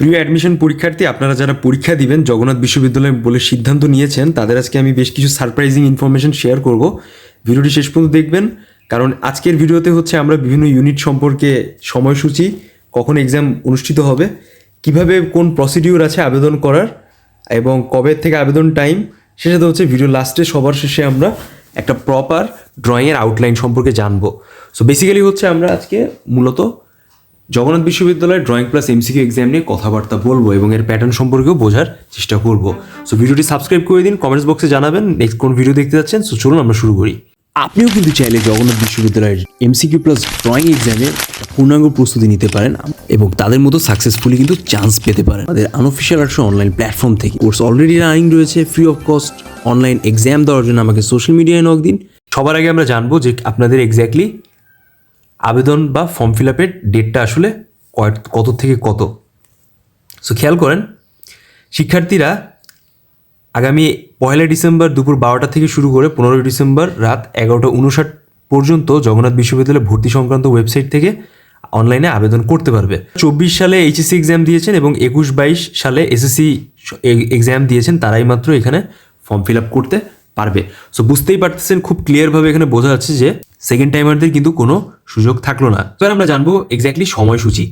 প্রিয় অ্যাডমিশন পরীক্ষার্থী, আপনারা যারা পরীক্ষা দিবেন, জগন্নাথ বিশ্ববিদ্যালয় বলে সিদ্ধান্ত নিয়েছেন, তাদের আজকে আমি বেশ কিছু সারপ্রাইজিং ইনফরমেশন শেয়ার করব। ভিডিওটি শেষ পর্যন্ত দেখবেন, কারণ আজকের ভিডিওতে হচ্ছে আমরা বিভিন্ন ইউনিট সম্পর্কে সময়সূচি, কখন এক্সাম অনুষ্ঠিত হবে, কীভাবে কোন প্রসিডিউর আছে আবেদন করার, এবং কবে থেকে আবেদন টাইম সেটাতে হচ্ছে ভিডিও লাস্টে সবার শেষে আমরা একটা প্রপার ড্রয়িংয়ের আউটলাইন সম্পর্কে জানব। সো বেসিক্যালি হচ্ছে আমরা আজকে মূলত জগন্নাথ বিশ্ববিদ্যালয়ের ড্রয়িং প্লাস এমসিকিউ এক্সাম নিয়ে কথাবার্তা বলব এবং এর প্যাটার্ন সম্পর্কেও বোঝার চেষ্টা করব। সো ভিডিওটি সাবস্ক্রাইব করে দিন কমেন্টস বক্সে জানাবেন নেক্সট কোন ভিডিও দেখতে যাচ্ছেন সো চলুন আমরা শুরু করি। আপনিও কিন্তু চাইলে জগন্নাথ বিশ্ববিদ্যালয়ের এমসিকিউ প্লাস ড্রয়িং এক্সামে পূর্ণাঙ্গ প্রস্তুতি নিতে পারেন এবং তাদের মতো সাকসেসফুলি কিন্তু চান্স পেতে পারেন। আমাদের আনঅফিসিয়াল আর্টস অনলাইন প্ল্যাটফর্ম থেকে। কোর্স অলরেডি রানিং রয়েছে free of cost online exam দেওয়ার জন্য আমাকে সোশ্যাল মিডিয়ায় নক দিন। সবার আগে আমরা জানব যে আপনাদের এক্স্যাক্টলি আবেদন বা ফর্ম ফিল আপের ডেটটা আসলে কত থেকে কত? সো খেয়াল করেন, শিক্ষার্থীরা আগামী পয়লা ডিসেম্বর দুপুর বারোটা থেকে শুরু করে পনেরোই ডিসেম্বর রাত এগারোটা উনষাট পর্যন্ত জগন্নাথ বিশ্ববিদ্যালয় ভর্তি সংক্রান্ত ওয়েবসাইট থেকে অনলাইনে আবেদন করতে পারবে। চব্বিশ সালে এইচএসসি এক্সাম দিয়েছেন এবং একুশ বাইশ সালে এসএসসি এক্সাম দিয়েছেন, তারাই মাত্র এখানে ফর্ম ফিল আপ করতে পারবে। সো বুঝতেই পারতেছেন খুব ক্লিয়ারভাবে এখানে বোঝা যাচ্ছে যে সেকেন্ড টাইমারদের কিন্তু কোনো সুযোগ থাকল না। এবার আমরা জানব এক্স্যাক্টলি সময়সূচি।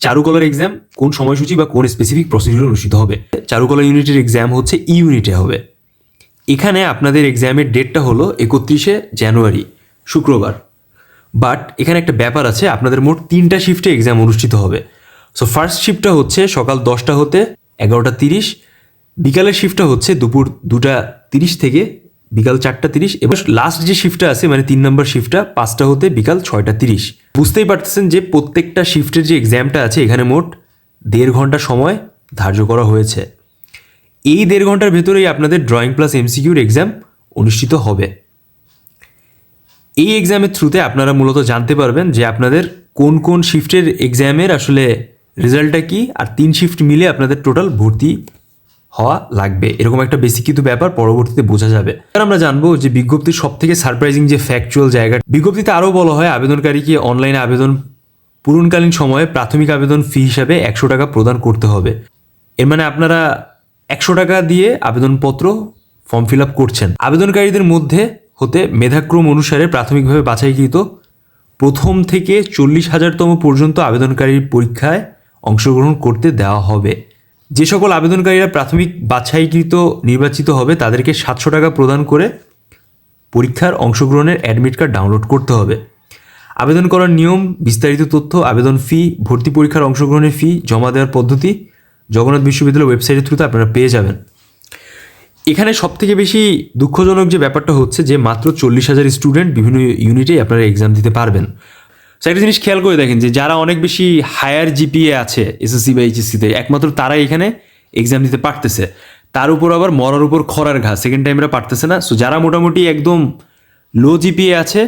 চারুকলার এক্সাম কোন সময়সূচি বা কোন স্পেসিফিক প্রসিডিউর অনুষ্ঠিত হবে? চারুকলা ইউনিটের এক্সাম হচ্ছে ই ইউনিটে হবে। এখানে আপনাদের এক্সামের ডেটটা হলো একত্রিশে জানুয়ারি, শুক্রবার। বাট এখানে একটা ব্যাপার আছে, আপনাদের মোট তিনটা শিফটে এক্সাম অনুষ্ঠিত হবে। সো ফার্স্ট শিফটটা হচ্ছে সকাল দশটা হতে এগারোটা তিরিশ, বিকালের শিফটটা হচ্ছে দুপুর দুটা তিরিশ থেকে বিকাল চারটা তিরিশ এবং লাস্ট যে শিফটটা আছে মানে তিন নম্বর শিফটটা পাঁচটা হতে বিকাল ছয়টা তিরিশ। বুঝতেই পারতেছেন যে প্রত্যেকটা শিফটের যে এক্সামটা আছে, এখানে মোট দেড় ঘণ্টা সময় ধার্য করা হয়েছে। এই দেড় ঘণ্টার ভেতরেই আপনাদের ড্রয়িং প্লাস এমসিকিউর এক্সাম অনুষ্ঠিত হবে। এই এক্সামের থ্রুতে আপনারা মূলত জানতে পারবেন যে আপনাদের কোন কোন শিফটের এক্সামের আসলে রেজাল্টটা কি, আর তিন শিফট মিলে আপনাদের টোটাল ভর্তি হওয়া লাগবে। এরকম একটা বেসিক কিন্তু ব্যাপার, পরবর্তীতে বোঝা যাবে। এবার আমরা জানব যে বিজ্ঞপ্তির সব থেকে সারপ্রাইজিং যে ফ্যাকচুয়াল জায়গা বিজ্ঞপ্তিতে আরও বলা হয় আবেদনকারীকে অনলাইনে আবেদন পূরণকালীন সময়ে প্রাথমিক আবেদন ফি হিসাবে একশো টাকা প্রদান করতে হবে। এর মানে আপনারা একশো টাকা দিয়ে আবেদনপত্র ফর্ম ফিল আপ করছেন। আবেদনকারীদের মধ্যে হতে মেধাক্রম অনুসারে প্রাথমিকভাবে বাছাইকৃত প্রথম থেকে চল্লিশ হাজারতম পর্যন্ত আবেদনকারীর পরীক্ষায় অংশগ্রহণ করতে দেওয়া হবে। যে সকল আবেদনকারীরা প্রাথমিক বাছাইকৃত নির্বাচিত হবে, তাদেরকে সাতশো টাকা প্রদান করে পরীক্ষার অংশগ্রহণের অ্যাডমিট কার্ড ডাউনলোড করতে হবে। আবেদন করার নিয়ম, বিস্তারিত তথ্য, আবেদন ফি, ভর্তি পরীক্ষার অংশগ্রহণের ফি, জমা দেওয়ার পদ্ধতি জগন্নাথ বিশ্ববিদ্যালয়ের ওয়েবসাইটের থ্রুতে আপনারা পেয়ে যাবেন। এখানে সব থেকে বেশি দুঃখজনক যে ব্যাপারটা হচ্ছে যে, মাত্র চল্লিশ হাজার স্টুডেন্ট বিভিন্ন ইউনিটে আপনারা এক্সাম দিতে পারবেন। তো একটা জিনিস খেয়াল করে দেখেন যে যারা অনেক বেশি হায়ার জিপিএ আছে এসএসসি বা এইচএসসিতে একমাত্র তারাই এখানে এক্সাম দিতে পারতেছে। তার উপর আবার মরার উপর খরার ঘা সেকেন্ড টাইমরা পারতেছে না। সো যারা মোটামুটি একদম লো জিপিএ আছে,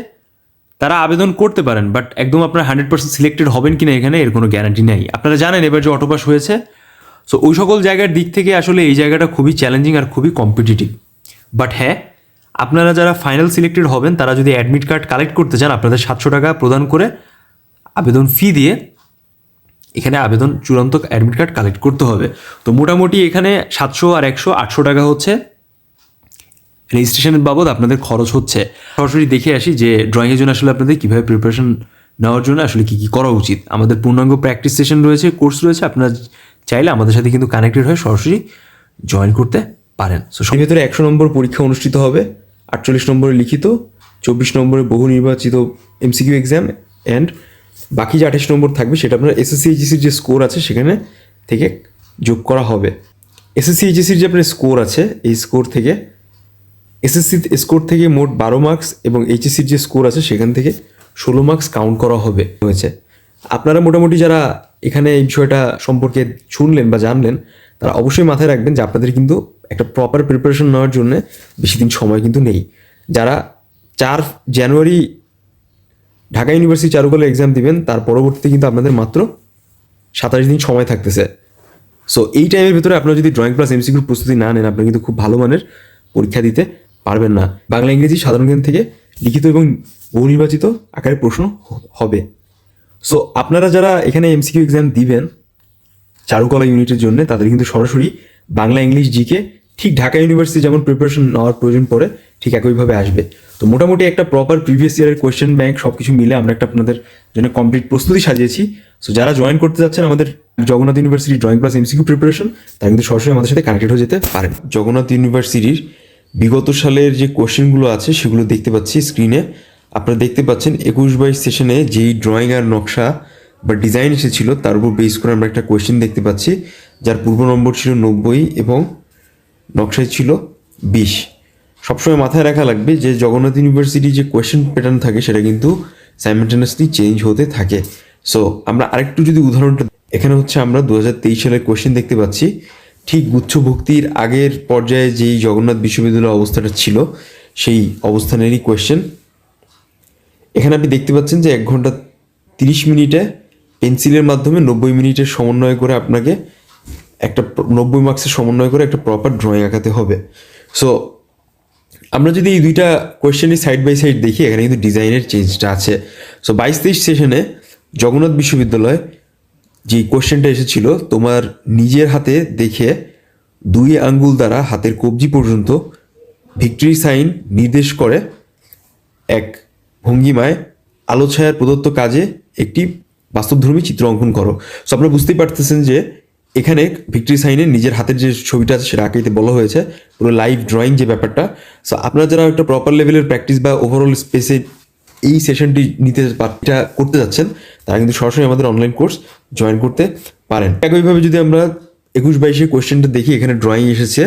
তারা আবেদন করতে পারেন বাট একদম আপনারা হান্ড্রেড পার্সেন্ট সিলেক্টেড হবেন কিনা এখানে এর কোনো গ্যারান্টি নেই। আপনারা জানেন এবার যে অটোপাস হয়েছে। সো ওই সকল জায়গার দিক থেকে আসলে এই জায়গাটা খুবই চ্যালেঞ্জিং আর খুবই কম্পিটিটিভ বাট হ্যাঁ আপনারা যারা ফাইনাল সিলেক্টেড হবেন, তারা যদি অ্যাডমিট কার্ড কালেক্ট করতে চান, আপনাদের সাতশো টাকা প্রদান করে আবেদন ফি দিয়ে এখানে আবেদন চূড়ান্ত অ্যাডমিট কার্ড কালেক্ট করতে হবে। তো মোটামুটি এখানে সাতশো আর একশো, আটশো টাকা হচ্ছে। রেজিস্ট্রেশনের বাবদ আপনাদের খরচ হচ্ছে। সরাসরি দেখে আসি যে ড্রয়িংয়ের জন্য আসলে আপনাদের কীভাবে প্রিপারেশন নেওয়ার জন্য আসলে কী কী করা উচিত। আমাদের পূর্ণাঙ্গ প্র্যাকটিস সেশন রয়েছে কোর্স রয়েছে। আপনারা চাইলে আমাদের সাথে কিন্তু কানেক্টেড হয়ে সরাসরি জয়েন করতে পারেন। সো সেই ভেতরে একশো নম্বর পরীক্ষা অনুষ্ঠিত হবে, আটচল্লিশ নম্বরে লিখিত, চব্বিশ নম্বরে বহু নির্বাচিত এমসিকিউ এক্সাম অ্যান্ড বাকি যে আঠাশ নম্বর থাকবে সেটা আপনার এসএসসি এইচএসির যে স্কোর আছে সেখানে থেকে যোগ করা হবে। এসএসসি এইচএসির যে আপনার স্কোর আছে, এই স্কোর থেকে এসএসসি স্কোর থেকে মোট বারো মার্কস এবং এইচএসসির যে স্কোর আছে সেখান থেকে ষোলো মার্কস কাউন্ট করা হবে হয়েছে। আপনারা মোটামুটি যারা এখানে এই বিষয়টা সম্পর্কে শুনলেন বা জানলেন, তারা অবশ্যই মাথায় রাখবেন যে আপনাদের কিন্তু একটা প্রপার প্রিপারেশন নেওয়ার জন্য বেশি দিন সময় কিন্তু নেই। যারা চার জানুয়ারি ঢাকা ইউনিভার্সিটি চারুকলা এক্সাম দিবেন, তার পরবর্তীতে কিন্তু আপনাদের মাত্র সাতাশ দিন সময় থাকতেছে। সো এই টাইমের ভিতরে আপনারা যদি ড্রয়িং প্লাস এমসিকিউর প্রস্তুতি না নেন আপনি কিন্তু খুব ভালো মানের পরীক্ষা দিতে পারবেন না। বাংলা, ইংরেজি সাধারণ জ্ঞান থেকে লিখিত এবং বহু নির্বাচিত আকারে প্রশ্ন হবে। সো আপনারা যারা এখানে এমসিকিউ এক্সাম দিবেন, চারুকলা ইউনিটের জন্য, তাদের কিন্তু সরাসরি বাংলা, ইংলিশ জিকে ঠিক ঢাকা ইউনিভার্সিটি যেমন প্রিপারেশন নেওয়ার প্রয়োজন পড়ে ঠিক একইভাবে আসবে। তো মোটামুটি একটা প্রপার প্রিভিয়াস ইয়ারের কোয়েশ্চেন ব্যাংক সব কিছু মিলে আমরা একটা আপনাদের জন্য কমপ্লিট প্রস্তুতি সাজিয়েছি। সো যারা জয়েন করতে যাচ্ছেন আমাদের Jagannath University drawing class MCQ preparation তারা কিন্তু সরাসরি আমাদের সাথে কানেক্টেড হয়ে যেতে পারেন। জগন্নাথ ইউনিভার্সিটির বিগত সালের যে কোশ্চেনগুলো আছে, সেগুলো দেখতে পাচ্ছি স্ক্রিনে আপনারা দেখতে পাচ্ছেন একুশ বাইশ সেশনে যেই ড্রয়িং আর নকশা বা ডিজাইন এসেছিল, তার উপর বেস করে আমরা একটা কোয়েশ্চেন দেখতে পাচ্ছি, যার পূর্ব নম্বর ছিল নব্বই এবং নকশায় ছিল বিশ। সবসময় মাথায় রাখা লাগবে যে জগন্নাথ ইউনিভার্সিটি যে কোয়েশ্চেন প্যাটার্ন থাকে, সেটা কিন্তু সাইমেন্টেনাসলি চেঞ্জ হতে থাকে। সো আমরা আরেকটু যদি উদাহরণটা এখানে হচ্ছে আমরা দু হাজার তেইশ সালের কোয়েশ্চেন দেখতে পাচ্ছি। ঠিক গুচ্ছভক্তির আগের পর্যায়ে যেই জগন্নাথ বিশ্ববিদ্যালয় অবস্থাটা ছিল, সেই অবস্থানেরই কোয়েশ্চেন এখানে আপনি দেখতে পাচ্ছেন যে এক ঘণ্টা তিরিশ মিনিটে পেন্সিলের মাধ্যমে নব্বই মিনিটের সমন্বয় করে আপনাকে একটা নব্বই মার্কসের সমন্বয় করে একটা প্রপার ড্রয়িং আঁকাতে হবে। সো আমরা যদি এই দুইটা কোয়েশ্চেনই সাইড বাই সাইড দেখি, এখানে কিন্তু ডিজাইনের চেঞ্জটা আছে। সো বাইশ তেইশ সেশনে জগন্নাথ বিশ্ববিদ্যালয় যে কোয়েশ্চেনটা এসেছিল, তোমার নিজের হাতে দেখে দুই আঙ্গুল দ্বারা হাতের কবজি পর্যন্ত ভিক্টরি সাইন নির্দেশ করে এক ভঙ্গিমায় আলো ছায়ার প্রদত্ত কাজে একটি বাস্তবধর্মী চিত্র অঙ্কন করো। সো আপনারা বুঝতেই পারতেছেন যে এখানে ভিক্টরি সাইনের নিজের হাতের যে ছবিটা আছে সেটা আঁকাইতে বলা হয়েছে, পুরো লাইভ ড্রয়িং যে ব্যাপারটা। সো আপনারা যারা একটা প্রপার লেভেলের প্র্যাকটিস বা ওভারঅল স্পেসে এই সেশনটি নিতে এটা করতে যাচ্ছেন, তারা কিন্তু সরাসরি আমাদের অনলাইন কোর্স জয়েন করতে পারেন। একইভাবে যদি আমরা একুশ বাইশে কোয়েশ্চেনটা দেখি, এখানে ড্রয়িং এসেছে।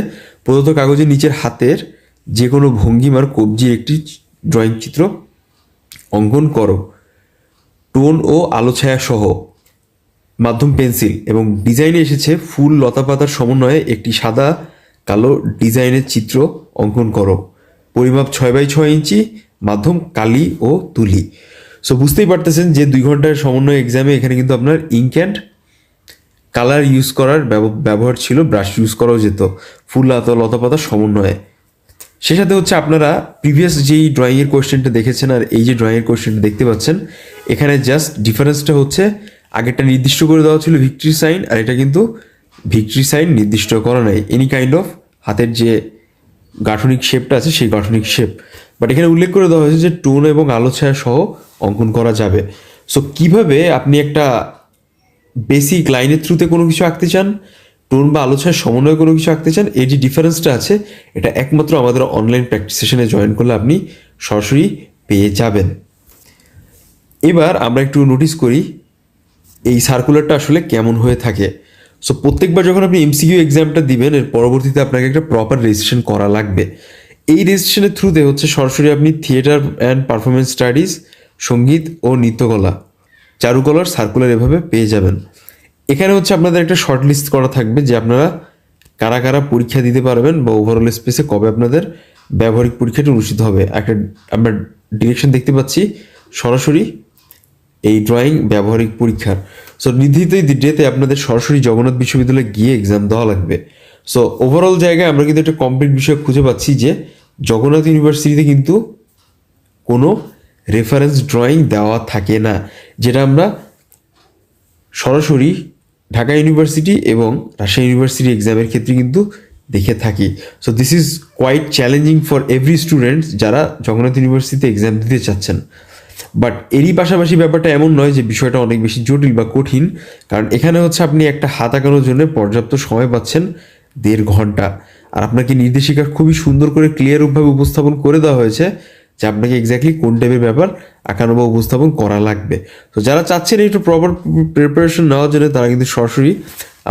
প্রদত্ত কাগজের নিচের হাতের যে কোনো ভঙ্গিমার কবজির একটি ড্রয়িং চিত্র অঙ্কন করো। টোন ও আলো ছায়া সহ। মাধ্যম পেন্সিল এবং ডিজাইনে এসেছে ফুল লতা পাতার সমন্বয়ে একটি সাদা কালো ডিজাইনের চিত্র অঙ্কন করো। পরিমাপ ছয় বাই ছয় ইঞ্চি, মাধ্যম কালি ও তুলি। সো বুঝতেই পারতেছেন যে দুই ঘণ্টার সমন্বয় এক্সামে এখানে কিন্তু আপনার ইঙ্ক অ্যান্ড কালার ইউজ করার ব্যব- ব্যবহার ছিল ব্রাশ ইউজ করাও যেত ফুল লতা লতা পাতার সমন্বয়ে। সে সাথে হচ্ছে আপনারা প্রিভিয়াস যেই ড্রয়িংয়ের কোয়েশ্চেনটা দেখেছেন আর এই যে ড্রয়িংয়ের কোয়েশ্চেনটা দেখতে পাচ্ছেন, এখানে জাস্ট ডিফারেন্সটা হচ্ছে আগেরটা নির্দিষ্ট করে দেওয়া ছিল ভিক্টরি সাইন, আর এটা কিন্তু ভিক্টরি সাইন নির্দিষ্ট করা নাই। এনি কাইন্ড অফ হাতের যে গাঠনিক শেপটা আছে, সেই গাঠনিক শেপ বাট এখানে উল্লেখ করে দেওয়া হয়েছে যে টোন এবং আলো ছায়া সহ অঙ্কন করা যাবে। সো কীভাবে আপনি একটা বেসিক লাইনের থ্রুতে কোনো কিছু আঁকতে চান, টোন বা আলোচনার সমন্বয়ে কোনো কিছু আঁকতে চান এই যে ডিফারেন্সটা আছে, এটা একমাত্র আমাদের অনলাইন প্র্যাকটিস সেশনে জয়েন করলে আপনি সরাসরি পেয়ে যাবেন। এবার আমরা একটু নোটিস করি এই সার্কুলারটা আসলে কেমন হয়ে থাকে? সো প্রত্যেকবার যখন আপনি এমসিকিউ এক্সামটা দিবেন, এর পরবর্তীতে আপনাকে একটা প্রপার রেজিস্ট্রেশন করা লাগবে। এই রেজিস্ট্রেশনের থ্রুতে হচ্ছে সরাসরি আপনি থিয়েটার অ্যান্ড পারফরমেন্স স্টাডিজ সংগীত ও নৃত্যকলা, চারুকলার সার্কুলার এভাবে পেয়ে যাবেন। এখানে হচ্ছে আপনাদের একটা শর্ট লিস্ট করা থাকবে যে আপনারা কারা কারা পরীক্ষা দিতে পারবেন বা ওভারঅল স্পেসে কবে আপনাদের ব্যবহারিক পরীক্ষাটি অনুষ্ঠিত হবে। একটা আমরা ডিরেকশন দেখতে পাচ্ছি, সরাসরি এই ড্রয়িং ব্যবহারিক পরীক্ষার। সো নির্ধারিত ডেতে আপনাদের সরাসরি জগন্নাথ বিশ্ববিদ্যালয়ে গিয়ে এক্সাম দেওয়া লাগবে। সো ওভারঅল জায়গায় আমরা কিন্তু একটা কমপ্লিট বিষয় খুঁজে পাচ্ছি যে, জগন্নাথ ইউনিভার্সিটিতে কিন্তু কোনো রেফারেন্স ড্রয়িং দেওয়া থাকে না, যেটা আমরা সরাসরি ঢাকা ইউনিভার্সিটি এবং রাজশাহী ইউনিভার্সিটি এক্সামের ক্ষেত্রে কিন্তু দেখে থাকি। So this is quite challenging for every student যারা জগন্নাথ ইউনিভার্সিটিতে এক্সাম দিতে চাচ্ছেন। বাট এরই পাশাপাশি ব্যাপারটা এমন নয় যে বিষয়টা অনেক বেশি জটিল বা কঠিন, কারণ এখানে হচ্ছে আপনি একটা হাত আঁকানোর জন্য পর্যাপ্ত সময় পাচ্ছেন দেড় ঘণ্টা। আর আপনাকে নির্দেশিকা খুবই সুন্দর করে ক্লিয়ারভাবে উপস্থাপন করে দেওয়া হয়েছে যে আপনাকে এক্স্যাক্টলি কোন টাইপের ব্যাপার আঁকানো বা উপস্থাপন করা লাগবে। তো যারা চাচ্ছেন একটু প্রপার প্রিপারেশন নেওয়ার জন্য, তারা কিন্তু সরাসরি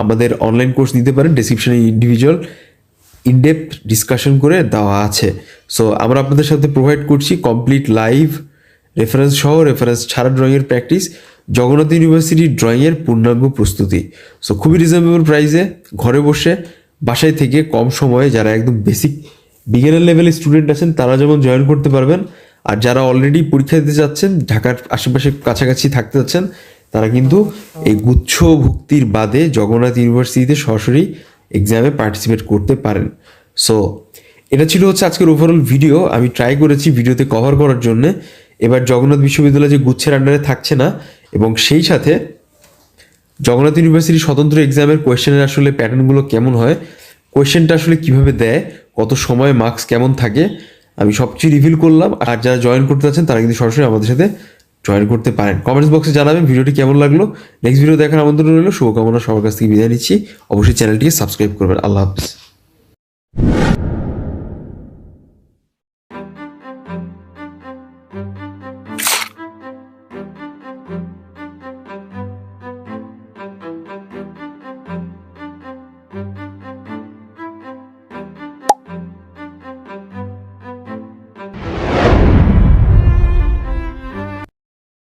আমাদের অনলাইন কোর্স নিতে পারেন। ডিসক্রিপশনে ইন্ডিভিজুয়াল ইনডেপথ ডিসকাশন করে দেওয়া আছে। সো আমরা আপনাদের সাথে প্রোভাইড করছি কমপ্লিট লাইভ রেফারেন্স সহ রেফারেন্স ছাড়া ড্রয়িংয়ের প্র্যাকটিস জগন্নাথ ইউনিভার্সিটি ড্রয়িংয়ের পূর্ণাঙ্গ প্রস্তুতি। সো খুবই রিজনেবল প্রাইসে ঘরে বসে বাসায় থেকে কম সময়ে যারা একদম বেসিক বিগিনার লেভেলের স্টুডেন্ট আছেন, তারা যেমন জয়েন করতে পারবেন। আর যারা অলরেডি পরীক্ষা দিতে যাচ্ছেন, ঢাকার আশেপাশে কাছাকাছি থাকতে যাচ্ছেন, তারা কিন্তু এই গুচ্ছ ভুক্তির বাদে জগন্নাথ ইউনিভার্সিটিতে সরাসরি এক্সামে পার্টিসিপেট করতে পারেন। সো এটা ছিল হচ্ছে আজকের ওভারঅল ভিডিও আমি ট্রাই করেছি ভিডিওতে কভার করার জন্য। এবার জগন্নাথ বিশ্ববিদ্যালয় যে গুচ্ছের আন্ডারে থাকছে না, এবং সেই সাথে জগন্নাথ ইউনিভার্সিটি স্বতন্ত্র এক্সামের কোয়েশ্চেনের আসলে প্যাটার্নগুলো কেমন হয় কোয়েশ্চেনটা আসলে কীভাবে দেয়, কত সময় মার্কস কেমন থাকে, আমি সবচেয়ে রিভিল করলাম, আর যারা জয়েন করতে চাচ্ছেন তারা কিন্তু সরাসরি আমাদের সাথে জয়েন করতে পারেন। কমেন্টস বক্সে জানাবেন ভিডিওটি কেমন লাগল। নেক্সট ভিডিও দেখার আমন্ত্রণ রইল। শুভকামনা, সবার কাছ থেকে বিদায় নিচ্ছি। অবশ্যই চ্যানেলটিকে সাবস্ক্রাইব করবেন। আল্লাহ হাফিজ।